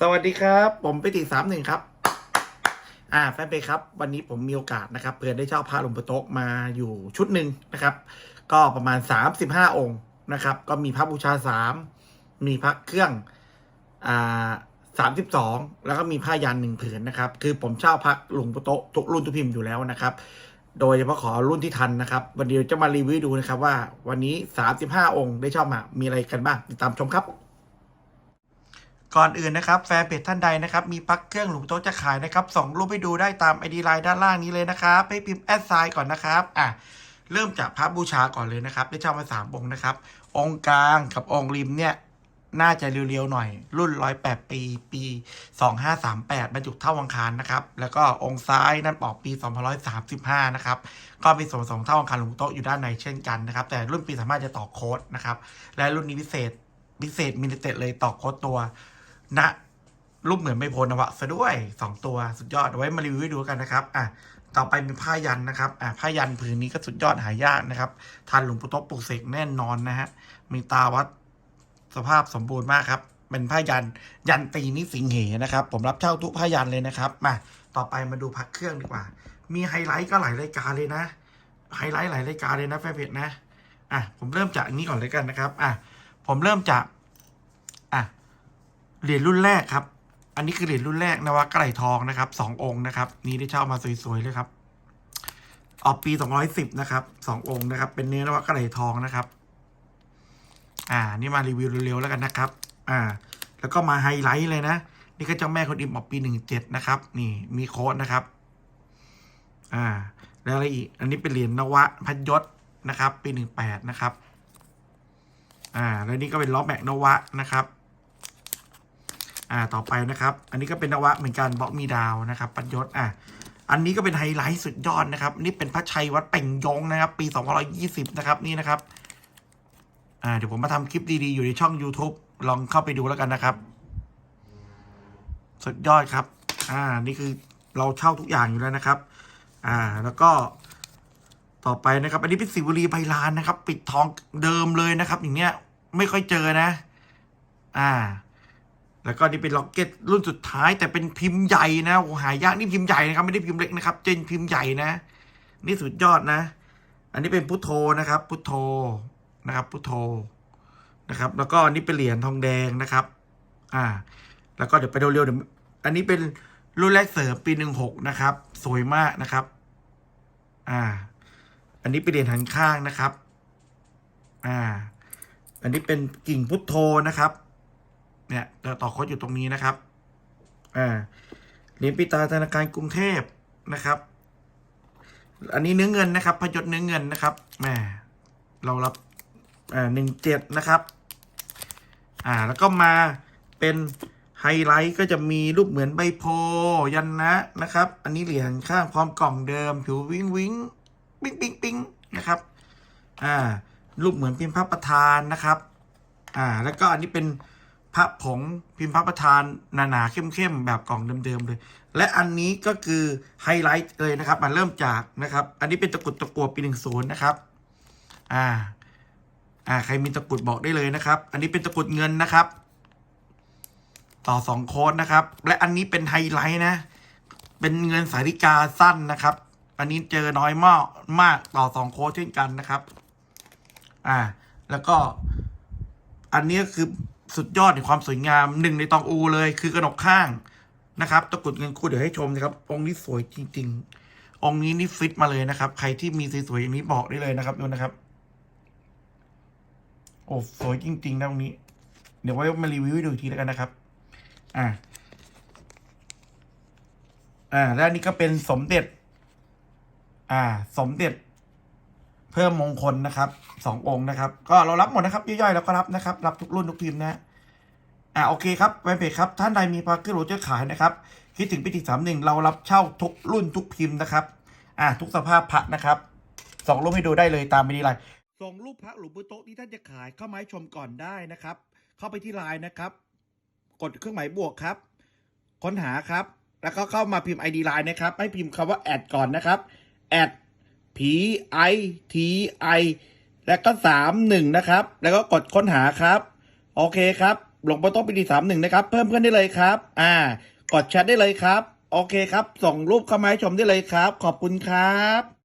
สวัสดีครับ ผมปิติสามหนึ่งครับ อ่าแฟนเพจครับ วันนี้ผมมีโอกาสนะครับเพื่อนได้เช่าพระหลวงปู่โต๊ะมาอยู่ชุดหนึ่งนะครับ ก็ประมาณ 35 องค์นะครับ ก็มีพระบูชาสามมีพระเครื่องอ่าสามสิบสองแล้วก็มีผ้ายันหนึ่งผืนนะครับ คือผมเช่าพระหลวงปู่โต๊ะทุกรุ่นทุกพิมพ์อยู่แล้วนะครับ โดยเฉพาะขอรุ่นที่ทันนะครับ วันนี้จะมารีวิวดูนะครับว่าวันนี้ 35 องค์ได้เช่ามามีอะไรกันบ้างติดตามชมครับ ก่อนอื่นนะครับแฟนเพจท่านใดนะครับมีปลั๊กเครื่องหลวงโต๊ะจะขายนะครับส่งรูปให้ดูได้ตามไอดีไลน์ด้านล่างนี้เลยนะครับให้พิมพ์แอดไซน์ก่อนนะครับอะเริ่มจากพระบูชาก่อนเลยนะครับได้เช่ามาสามองค์นะครับ องค์กลางกับองค์ริมเนี่ยน่าจะเร็วๆหน่อย รุ่นร้อยแปดปี ปีสองห้าสามแปดบรรจุเท่าวังคารนะครับ แล้วก็องค์ซ้ายนั่นออกปีสองพันร้อยสามสิบห้านะครับ ก็มีส่วนผสมเท่าวังคารหลวงโต๊ะอยู่ด้านในเช่นกันนะครับ แต่รุ่นปีสามารถจะต่อโค้ดนะครับ และรุ่นนี้พิเศษพิเศษมินิเต็ดเลยต่อโค้ดตัว ณรูปเหมือนไม่โพนวะซะด้วยสองตัวสุดยอดไว้มารีวิวให้ดูกันนะครับอะต่อไปเป็นผ้ายันนะครับอะผ้ายันผืนนี้ก็สุดยอดหายากนะครับทานหลวงปู่โต๊ะปลุกเสกแน่นอนนะฮะมีตาวัดสภาพสมบูรณ์มากครับ เป็นผ้ายันยันตีนิสิงเหนะครับ ผมรับเช่าทุกผ้ายันเลยนะครับมาต่อไปมาดูพักเครื่องดีกว่า มีไฮไลท์ก็หลายรายการเลยนะไฮไลท์หลายรายการเลยนะแฟนเพจนะอะผมเริ่มจากอันนี้ก่อนเลยกันนะครับอะผมเริ่มจาก เหรียญรุ่นแรกครับ อันนี้คือเหรียญรุ่นแรกนวะกไก่ทองนะครับสององค์นะครับ นี่ได้เช่ามาสวยๆเลยครับออกปีสองร้อยสิบนะครับสององค์นะครับ เป็นเนื้อนวะกไก่ทองนะครับ อ่า นี่มารีวิวเร็วๆแล้วกันนะครับ อ่า แล้วก็มาไฮไลท์เลยนะนี่ก็เจ้าแม่คนอิมออกปีหนึ่งเจ็ดนะครับ นี่มีโค้ดนะครับ อ่า แล้วอะไรอีก อันนี้เป็นเหรียญนวะพันยศนะครับ ปีหนึ่งแปดนะครับ อ่า แล้วนี่ก็เป็นล้อแม็กนวะนะครับ อ่าต่อไปนะครับ อันนี้ก็เป็นนวะเหมือนกันเบล็อกมีดาวนะครับปัญยศอ่าอันนี้ก็เป็นไฮไลท์สุดยอดนะครับ นี่เป็นพระชัยวัดเป่งยงนะครับ ปี2520 นะครับนี่นะครับอ่าเดี๋ยวผมมาทำคลิปดีๆ อยู่ในช่อง YouTube ลองเข้าไปดูแล้วกันนะครับ สุดยอดครับ อ่า นี่คือเราเช่าทุกอย่างอยู่แล้วนะครับ อ่า แล้วก็ต่อไปนะครับ อันนี้เป็นสิวลีใบลานนะครับ ปิดทองเดิมเลยนะครับ อย่างเงี้ย ไม่ค่อยเจอนะ อ่า แล้วก็นี่เป็นล็อกเก็ตรุ่นสุดท้ายแต่เป็นพิมพ์ใหญ่นะโอ้หายากนี่พิมพ์ใหญ่นะครับไม่ได้พิมพ์เล็กนะครับเจนพิมพ์ใหญ่นะ นี่สุดยอดนะ อันนี้เป็นพุทโธนะครับ พุทโธนะครับพุทโธนะครับ แล้วก็อันนี้เป็นเหรียญทองแดงนะครับ อ่า แล้วก็เดี๋ยวไปเร็วๆเดี๋ยวอันนี้เป็นรุ่นแรกเสริมปีหนึ่งหกนะครับ สวยมากนะครับ อ่า อันนี้เป็นเหรียญหันข้างนะครับ อ่า อันนี้เป็นกิ่งพุทโธนะครับ เนี่ยต่อโค้ดอยู่ตรงนี้นะครับอ่าเหรียญปิตาธนาคารกรุงเทพนะครับ อันนี้เนื้อเงินนะครับ พยศเนื้อเงินนะครับแหมเรารับอ่าหนึ่งเจ็ดนะครับ อ่าแล้วก็มาเป็นไฮไลท์ก็จะมีรูปเหมือนใบโพยันนะนะครับ อันนี้เหรียญข้างพร้อมกล่องเดิม ผิววิงวิงปิ๊งปิ๊งปิ๊งนะครับ อ่า รูปเหมือนพิมพ์พระประธานนะครับ อ่า แล้วก็อันนี้เป็น พระผงพิมพ์พระประธานหนาๆเข้มๆแบบกล่องเดิมๆเลย และอันนี้ก็คือไฮไลท์เลยนะครับมาเริ่มจากนะครับ อันนี้เป็นตะกรุดตะกัวปีหนึ่งศูนย์นะครับ อ่า อ่า ใครมีตะกรุดบอกได้เลยนะครับ อันนี้เป็นตะกรุดเงินนะครับ ต่อสองโค้ดนะครับ และอันนี้เป็นไฮไลท์นะ เป็นเงินสาริกาสั้นนะครับ อันนี้เจอน้อยมากมากต่อสองโค้ดเช่นกันนะครับ อ่า แล้วก็ อันนี้ก็คือ สุดยอดในความสวยงามหนึ่งในตองอูเลย คือกระหนกข้างนะครับตะกุดเงินคู่เดี๋ยวให้ชมนะครับ องค์นี้สวยจริง ๆ องค์นี้นี่ฟิตมาเลยนะครับ ใครที่มีสวยๆอย่างนี้บอกได้เลยนะครับดูนะครับ โอ้สวยจริงๆนะองค์นี้ เดี๋ยวไว้มารีวิวให้ดูอีกทีแล้วกันนะครับ อ่าอ่า แล้วนนี้ก็เป็นสมเด็จ อ่า สมเด็จ เพิ่มมงคลนะครับสององค์นะครับ ก็เรารับหมดนะครับย่อยๆแล้วก็รับนะครับ รับทุกรุ่นทุกพิมพ์นะอ่าโอเคครับแฟนเพจครับท่านใดมีพาร์เกอร์โรเจอร์ขายนะครับ คิดถึงพิธีสามหนึ่งเรารับเช่าทุกรุ่นทุกพิมพ์นะครับอ่าทุกสภาพพระนะครับส่งรูปให้ดูได้เลยตามไปที่ไลน์ส่งรูปพระหลวงปู่โต๊ะที่ท่านจะขายเข้ามาให้ชมก่อนได้นะครับ เข้าไปที่ไลน์นะครับ กดเครื่องหมายบวกครับ ค้นหาครับ แล้วก็เข้ามาพิมพ์ ID ไลน์นะครับ ให้พิมพ์คำว่าแอดก่อนนะครับแอด P I T I แล้วก็สามหนึ่งนะครับ แล้วก็กดค้นหาครับ โอเคครับหลวงพ่อโต๊ะปีดีสามหนึ่งนะครับ เพิ่มเพื่อนได้เลยครับ อ่า กดแชทได้เลยครับ โอเคครับ ส่งรูปเข้ามาให้ชมได้เลยครับ ขอบคุณครับ